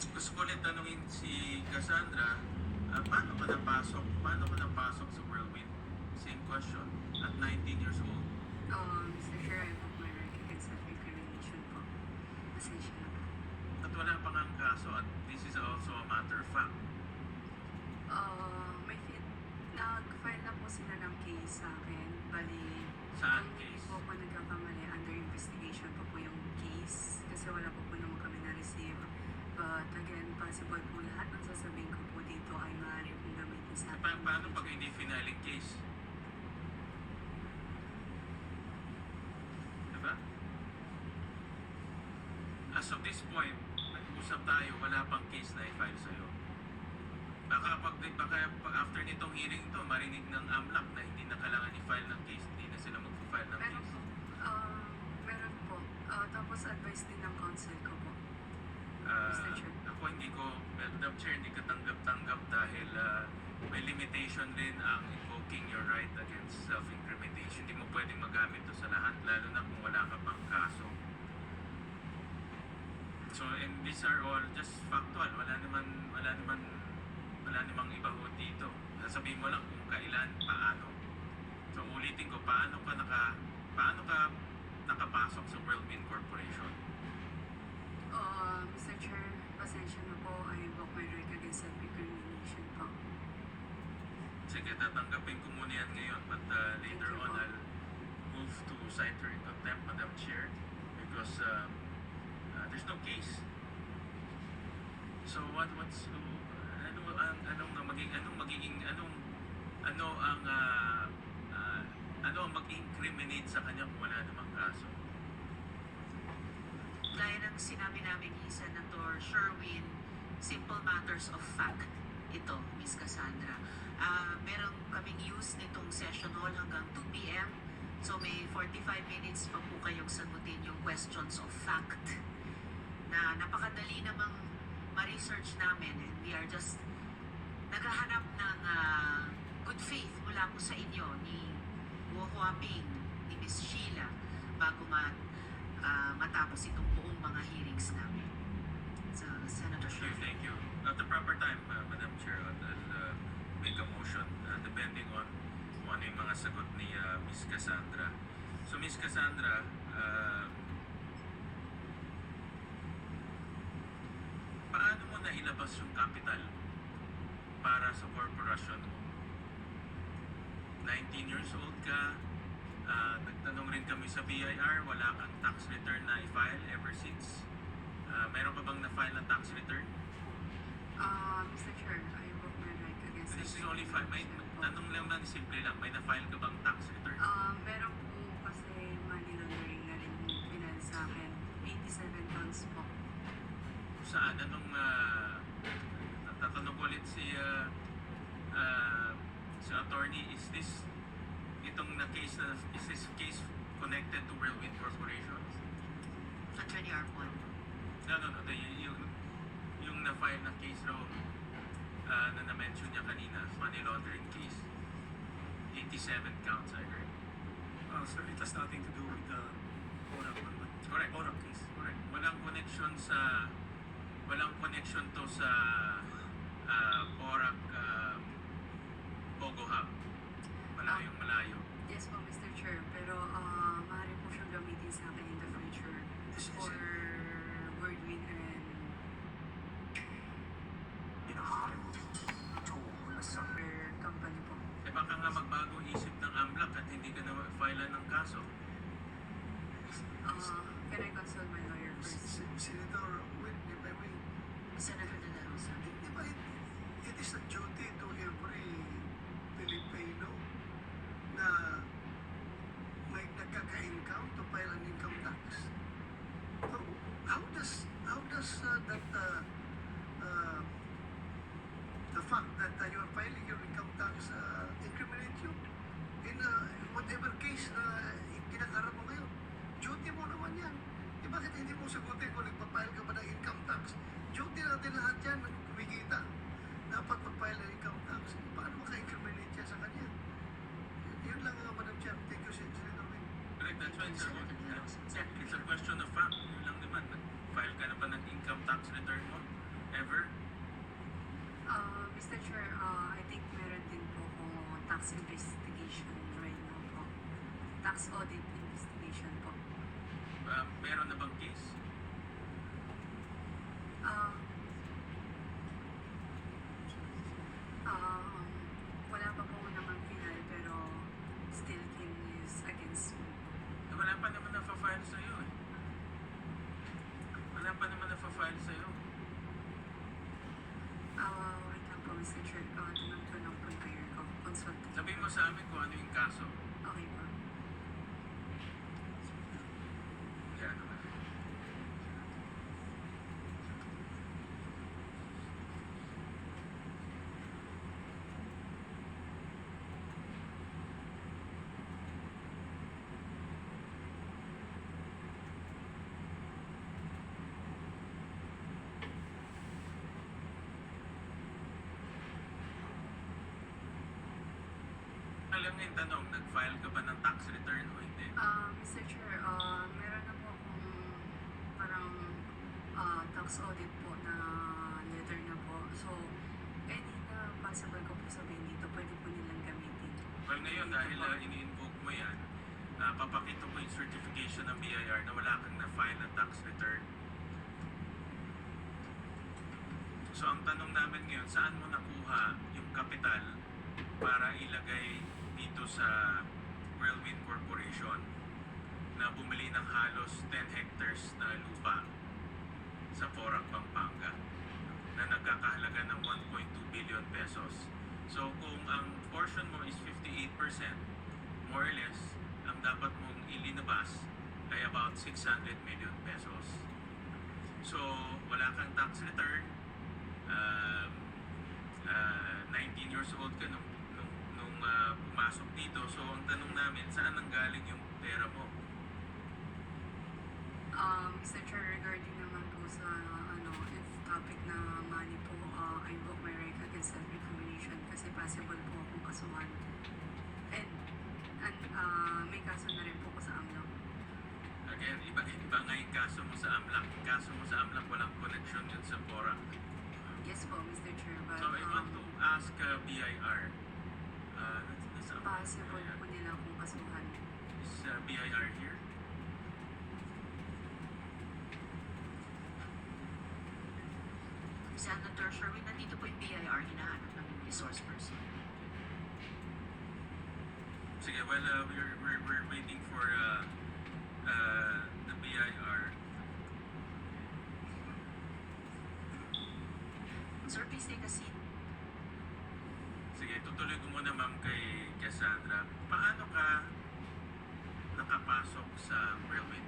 Gusto ko ulit tanungin si Cassandra, ah, paano ka napasok? Paano ka napasok sa Whirlwind? Same question. At 19 years old. Um, Mr. Chair, I hope my right against self-incrimination po. Pasensya na po. At wala pang ang kaso at this is also a matter of fact. Uh, may fit, nag-file na po sila ng case sa akin. Bali, Saan kung hindi case? po ako nagkakamali, under investigation pa po yung case. Kasi wala po po naman kami na-receive. But again, possible po lahat ng sasabihin ko po dito ay maaari pong gamitin sa Pa- paano pag hindi finaling case? Diba? As of this point, nag-usap tayo, wala pang case na i-file sa'yo. Baka pag, baka pag after nitong hearing to, marinig ng AMLAC na hindi na kailangan i-file ng case, hindi na sila mag-file ng Meron case. po. Uh, meron po. Uh, tapos advice din ng counsel ko po. Ah, Mr. Chair. ako hindi ko, Madam Chair, hindi ka tanggap-tanggap dahil ah, may limitation din ang invoking your right against self-incrimination. Hindi mo pwedeng magamit to sa lahat, lalo na kung wala ka pang kaso. So, and these are all just factual. Wala naman, wala naman, wala namang iba ho dito. Sasabihin mo lang kung kailan, paano. So, ulitin ko, paano ka naka, paano ka nakapasok sa Whirlwind Corporation? Uh, Mr. Chair, pasensya na po. I invoke my right against self-incrimination po. Sige, tatanggapin ko muna yan ngayon. But uh, later on, po. I'll move to cite her in contempt, Madam Chair, because um, uh, there's no case. So what what's uh, ano ang anong ang maging anong magiging anong ano ang uh, uh, ano ang mag-incriminate sa kanya kung wala namang kaso? Sinabi namin ni Senator Sherwin, simple matters of fact ito, Miss Cassandra. Ah, meron kaming use nitong session hall hanggang 2 p.m. So may 45 minutes pa po kayong sagutin yung questions of fact na napakadali namang ma-research namin and we are just naghahanap ng ah, good faith mula po sa inyo ni Guo Huaping, ni Miss Sheila bago ma ah, matapos itong buong mga hearings namin. So, Senator Sure, thank you. At the proper time, uh, Madam Chair, I'll, I'll uh, make a motion uh, depending on kung ano yung mga sagot ni uh, Miss Cassandra. So, Miss Cassandra, uh, paano mo nailabas yung capital para sa corporation mo? 19 years old ka, uh, nagtanong rin kami sa BIR, wala kang tax return na i-file ever since. Uh, meron ka bang na-file na tax return? Uh, Mr. Chair, I invoke my right against This is only five. May, tanong lang man, simple lang. May na-file ka bang tax return? Um, meron po kasi money laundering na rin pinal sa akin. 87 tons po. Saan? Anong, uh, tatanong ko ulit si, uh, uh, si attorney, is this, itong na case na, is this case connected to Whirlwind Corporation? Attorney Arpon. No, no, no. The, yung, yung na-file na case raw, uh, na na-mention niya kanina, money laundering case. 87 counts, I heard. Uh, sir, it has nothing to do with the ORAC, Correct. ORAC case. Correct. Walang connection sa walang connection to sa uh, Porac uh, Pogo Hub. Malayong malayo. Yes po, Mr. Chair. Pero uh, maaari po siyang gamitin sa akin hindi ka na file ng kaso. Uh, can I consult my lawyer first? Senator, wait, if I may, Senator De La Rosa. di, di ba it, it is a duty to every Filipino na may nagkaka-income to file an income tax? How, how does, how does uh, that, uh, uh, the fact that uh, you are filing your income tax uh, incriminate you in uh, whatever case na kinakarap mo ngayon? Duty mo naman yan. Eh bakit hindi mo sagutin kung nagpa-file ka ba ng income tax? Duty natin lahat yan ng kumikita. Dapat mag-file ng income tax. Paano maka-incriminate yan sa kanya? Yun- Yun lang nga, Madam Chair. Thank you, Senator Wing. Correct, that's why it's a, Senator De La Rosa. it's a question of fact. Yun lang naman. File ka na ba ng income tax return mo? ever? Uh, Mr. Chair, uh, I think meron din po akong tax investigation right now po. Tax audit investigation po. Uh, meron na bang case? Uh, um, wala pa po naman final pero still can use against me. Eh, Wala pa naman na-file sa'yo eh. Wala pa naman na-file sa'yo. Uh, wait lang po, Mr. Chair. Uh, tanong ko lang po yung lawyer ko. Consult. Sabihin mo sa amin kung ano yung kaso. Okay po. Kaya naman. Alam nga yung tanong, nag-file ka ba ng tax return o hindi? Uh, Mr. Chair, uh, meron na po akong parang uh, tax audit po na letter na po. So, any na possible ko po sabihin dito, pwede po nilang gamitin. Well, ngayon, dahil uh, ini-invoke mo yan, uh, papakita ko yung certification ng BIR na wala kang na-file na tax return. So, ang tanong namin ngayon, saan mo nakuha yung kapital para ilagay dito sa Whirlwind Corporation na bumili ng halos 10 hectares na lupa sa Porac, Pampanga na nagkakahalaga ng 1.2 billion pesos. So kung ang portion mo is 58%, more or less, ang dapat mong ilinabas ay about 600 million pesos. So wala kang tax return, um, uh, 19 years old ka nung, uh, pumasok dito. So ang tanong namin, saan nanggaling yung pera mo? Um, Mr. Chair, regarding naman po sa ano, if topic na money po, uh, I invoke my right against self-incrimination kasi possible po akong kasuhan. And, and uh, may kaso na rin po ko sa AMLO. Again, iba, iba nga yung kaso mo sa AMLAC. Kaso mo sa AMLAC, walang connection yun sa Porac. Yes po, Mr. Chair, but So I want to um, ask uh, BIR, possible po nila akong kasuhan. Is uh, BIR here? Senator Sherwin, nandito po yung BIR, hinahanap ng resource person. Sige, well, uh, we're, we're, we're waiting for uh, uh, the BIR. Sir, please take a seat. Sige, tutuloy ko muna ma'am kay Cassandra. Paano ka nakapasok sa Whirlwind?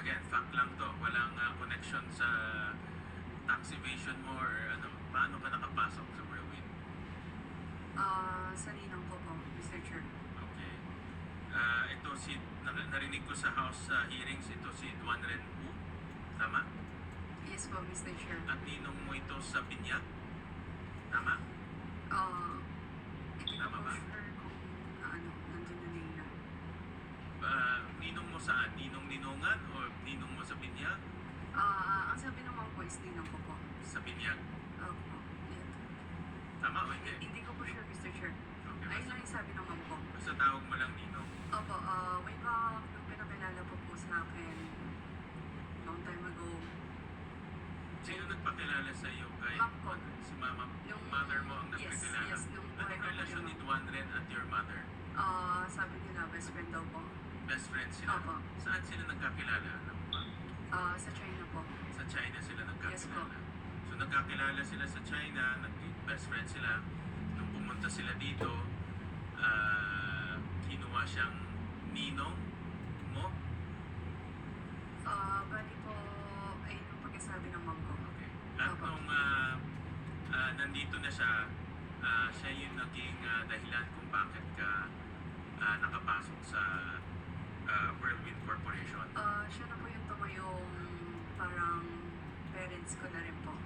Again, fact lang to. Walang uh, connection sa tax evasion mo or ano. Paano ka nakapasok sa Whirlwind? Ah, sa ninang ko po, Mr. Chair. Okay. Ah, ito si, nar- narinig ko sa House uh, hearings, ito si Duan Ren Wu. Tama? Yes po, Mr. Chair. At ninong mo ito sa Binyag? Tama? Ko Tama ba? ano, nandun na nila. Ah, ninong mo saan? Ninong ninongan o ninong mo sa Binyag? Ah, ang sabi naman po is ninang ko po. Sa Binyag. Opo. Yan. Tama o hindi? Hindi ko po sure, Mr. Chair. Okay, Ayun basta, lang yung sabi ng mom ko. basta tawag mo lang ninong. Opo, ah, way back nung pinakilala po po sa akin, long time ago, Sino nagpakilala sa iyo kay Ma'am ko. si mama? Nung- mother mo ang yes, nagpakilala? yes, nung Anong ko po relasyon yung ni. Duan Ren at your mother? ah, sabi nila best friend daw po. Best friends sila? Opo. Saan sila nagkakilala? Alam mo ba? Ah, sa China po. Sa China sila Yes po. nagkakilala. So nagkakilala sila sa China, nag-best friend sila. Nung pumunta sila dito, ah, kinuha siyang ninong mo. Ah, bali po, ayun yung pagkasabi ng mom ko. Okay. At Opo. nung ah, ah, nandito na siya, ah, siya yung naging ah, dahilan kung bakit ka ah, nakapasok sa ah, Whirlwind Corporation. Ah, siya na po yung tumayong parang parents ko na rin po.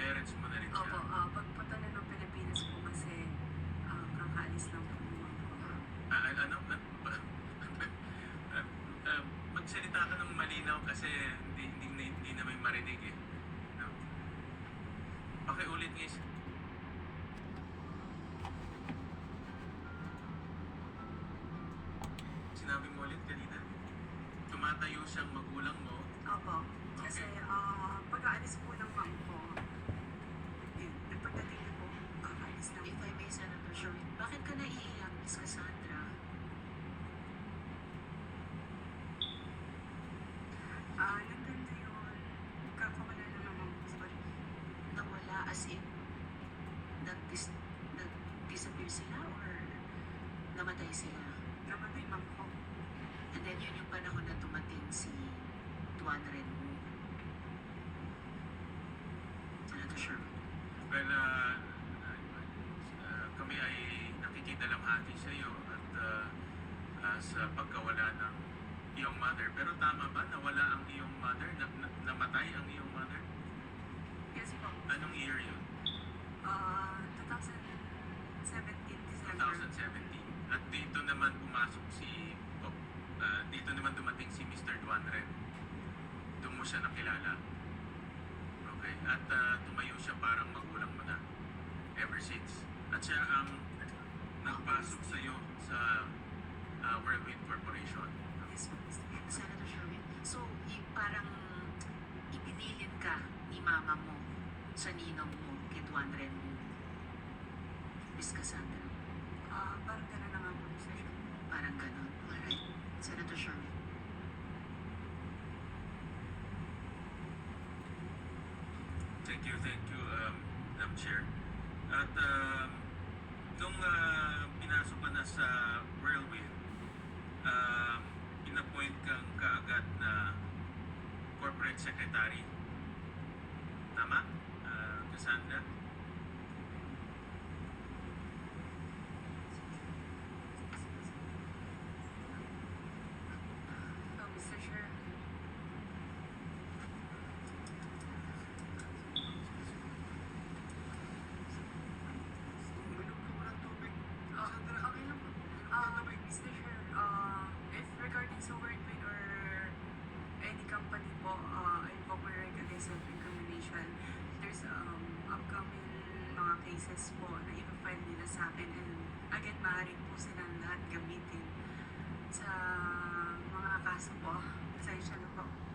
Parents mo na rin siya. Opo, ah, pagpunta na ng Pilipinas po kasi ah, kakaalis lang po ko. Ah, ah, ano? Ah, ah, magsalita ka ng malinaw kasi hindi, hindi, hindi na may marinig eh. No? Pakiulit nga siyang magulang mo. Opo. Kasi ah pag-aalis po ng mom ko, yun, yung pagdating niyo po, kakaalis lang If I may, Senator Sherwin, bakit ka naiiyak, Miss Cassandra? Ah, nandun na yun. Kakawala na ng mom ko. Sorry. Nawala as in, nag-dis nag-disappear sila or namatay sila? Namatay mom ko. And then yun yung panahon na dumating si Renmu. Senator Sherwin. Well, uh, uh, kami ay nakikita lang hati sa iyo at uh, uh, sa pagkawala ng iyong mother. Pero tama ba nawala ang iyong mother? Na, na, namatay ang iyong mother? Yes po. Anong year yun? Ah, 2017 December. 2017. At dito naman pumasok si uh, dito naman dumating si Mr. Duan Ren. Mo siya nakilala. Okay. At uh, tumayo siya parang magulang mo na. Ever since. At siya ang nagpasok sa iyo sa uh, Whirlwind Corporation. Yes. Senator Sherwin, so i- parang ibinilin ka ni mama mo sa ninong mo kay Tuan Renmu. Miss Cassandra, Ah, parang gano'n na nga po parang ganun. Alright. Senator Sherwin. Thank you, thank you, um, Madam Chair. At um, nung uh, pinasok ka na sa Whirlwind, um, inappoint kang kaagad na corporate secretary. Tama, uh, Cassandra? Oh, Mr. Chair. Uminom ka muna ng tubig. Ah, Sandra, okay lang po. Ah, Mr. Chair, ah, if regarding sa Wordwin or any company po, uh, invoke my right against self-incrimination, there's um, upcoming mga cases po na i-file nila sa akin and again, maaaring po silang lahat gamitin sa mga kaso po. Pasensya po.